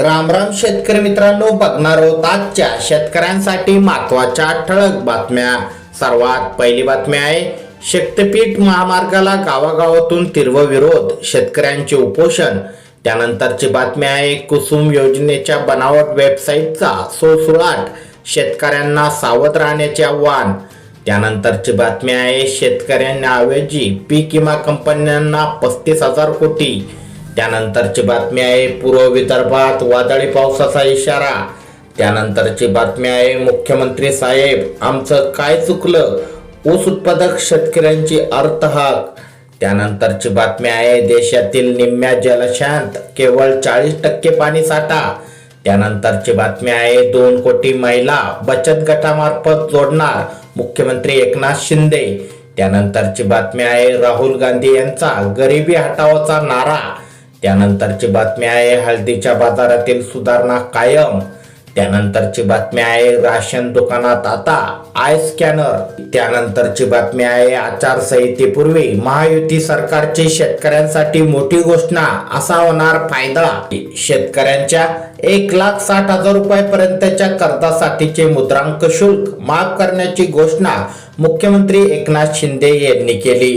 राम राम शेतकरी मित्रांनो बघणार आहोत आजच्या शेतकऱ्यांसाठी महत्त्वाच्या ठळक बातम्या. सर्वात पहिली बातमी आहे शक्तपीठ महामार्गाला गावागावातून तीव्र विरोध शेतकऱ्यांचे उपोषण. त्यानंतरची बातमी आहे कुसुम योजनेच्या बनावट वेबसाईटचा सोसुळाट शेतकऱ्यांना सावध राहण्याचे आव्हान. त्यानंतरची बातमी आहे शेतकऱ्यांना ऐवजी पीक विमा कंपन्यांना पस्तीस हजार कोटी त्यानंतरची बातमी आहे पूर्व विदर्भात वादळी पावसाचा इशारा. त्यानंतरची बातमी आहे मुख्यमंत्री साहेब आमचं काय चुकलं? ऊस उत्पादक शेतकऱ्यांची अर्थहाक. त्यानंतरची बातमी आहे देशातील निम्म्या जलशांत केवळ चाळीस टक्के पाणी साठा. त्यानंतरची बातमी आहे दोन कोटी महिला बचत गटामार्फत जोडणार मुख्यमंत्री एकनाथ शिंदे. त्यानंतरची बातमी आहे राहुल गांधी यांचा गरिबी हटावाचा नारा. त्यानंतरची बातमी आहे हळदीच्या बाजारातील सुधारणा कायम. त्यानंतरची बातमी आहे राशन दुकानात आता आय स्कॅनर. त्यानंतरची बातमी आहे आचारसंहितेपूर्वी महायुती सरकारची शेतकऱ्यांसाठी मोठी घोषणा. असा होणार फायदा. शेतकऱ्यांच्या एक लाख साठ हजार रुपयापर्यंतच्या कर्जासाठीचे मुद्रांक शुल्क माफ करण्याची घोषणा मुख्यमंत्री एकनाथ शिंदे यांनी केली.